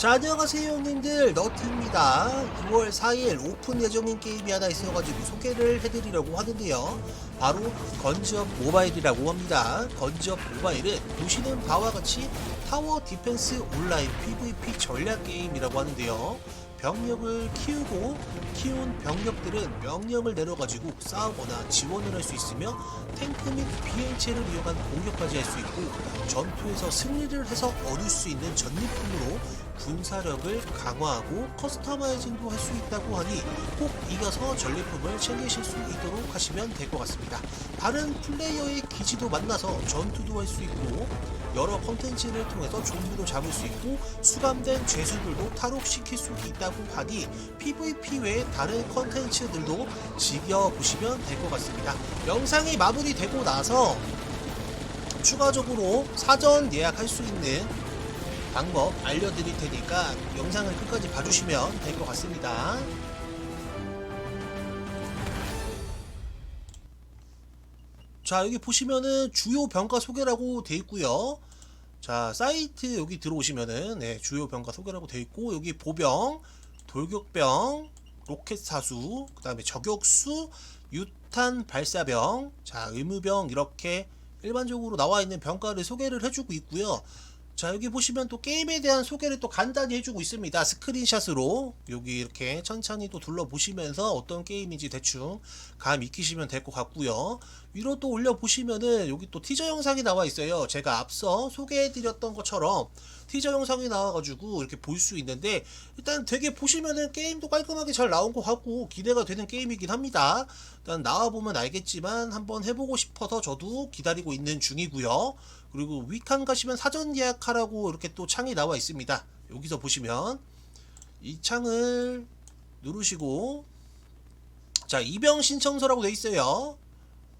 자 안녕하세요 형님들. 너트입니다. 2월 4일 오픈 예정인 게임이 하나 있어가지고 소개를 해드리려고 하는데요. 바로 건지업 모바일이라고 합니다. 건지업 모바일은 보시는 바와 같이 타워 디펜스 온라인 PVP 전략 게임이라고 하는데요 병력을 키우고 키운 병력들은 명령을 내려가지고 싸우거나 지원을 할 수 있으며 탱크 및 BH를 이용한 공격까지 할 수 있고 전투에서 승리를 해서 얻을 수 있는 전리품으로 군사력을 강화하고 커스터마이징도 할 수 있다고 하니 꼭 이겨서 전리품을 챙기실 수 있도록 하시면 될 것 같습니다. 다른 플레이어의 기지도 만나서 전투도 할 수 있고 여러 컨텐츠를 통해서 좀비도 잡을 수 있고 수감된 죄수들도 탈옥시킬 수 있다고 하니 PVP 외에 다른 컨텐츠들도 즐겨보시면 될 것 같습니다. 영상이 마무리되고 나서 추가적으로 사전 예약할 수 있는 방법 알려드릴 테니까 영상을 끝까지 봐주시면 될 것 같습니다. 자 여기 보시면은 주요 병가 소개라고 돼 있고요. 자 사이트 여기 들어오시면은 네, 주요 병가 소개라고 돼 있고 여기 보병, 돌격병, 로켓 사수, 그 다음에 저격수, 유탄 발사병, 자 의무병 이렇게 일반적으로 나와 있는 병가를 소개를 해주고 있고요. 자 여기 보시면 또 게임에 대한 소개를 또 간단히 해주고 있습니다. 스크린샷으로 여기 이렇게 천천히 또 둘러보시면서 어떤 게임인지 대충 감 익히시면 될 것 같고요. 위로 또 올려보시면은 여기 또 티저 영상이 나와 있어요. 제가 앞서 소개해드렸던 것처럼 티저 영상이 나와가지고 이렇게 볼 수 있는데 일단 되게 보시면은 게임도 깔끔하게 잘 나온 것 같고 기대가 되는 게임이긴 합니다 일단 나와보면 알겠지만 한번 해보고 싶어서 저도 기다리고 있는 중이고요 그리고 위칸 가시면 사전 예약하라고 이렇게 또 창이 나와 있습니다. 여기서 보시면 이 창을 누르시고 자 입영 신청서라고 돼 있어요.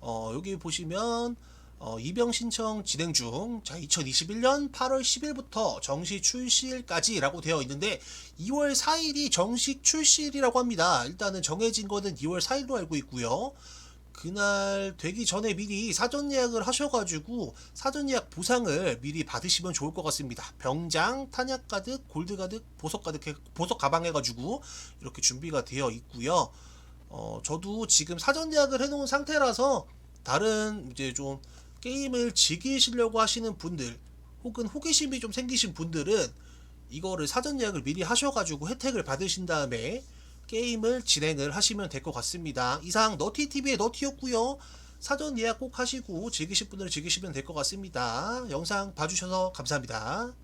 어 여기 보시면 어, 입영 신청 진행 중. 자, 2021년 8월 10일부터 정식 출시일까지라고 되어 있는데 2월 4일이 정식 출시일이라고 합니다. 일단은 정해진 거는 2월 4일로 알고 있고요. 그날 되기 전에 미리 사전 예약을 하셔가지고 사전 예약 보상을 미리 받으시면 좋을 것 같습니다. 병장, 탄약 가득, 골드 가득, 보석 가득, 해- 보석 가방 해가지고 이렇게 준비가 되어 있고요. 어, 저도 지금 사전 예약을 해놓은 상태라서 다른 이제 좀 게임을 즐기시려고 하시는 분들 혹은 호기심이 좀 생기신 분들은 이거를 사전 예약을 미리 하셔가지고 혜택을 받으신 다음에 게임을 진행을 하시면 될 것 같습니다. 이상 너티TV의 너티였고요. 사전 예약 꼭 하시고 즐기실 분들 즐기시면 될 것 같습니다. 영상 봐주셔서 감사합니다.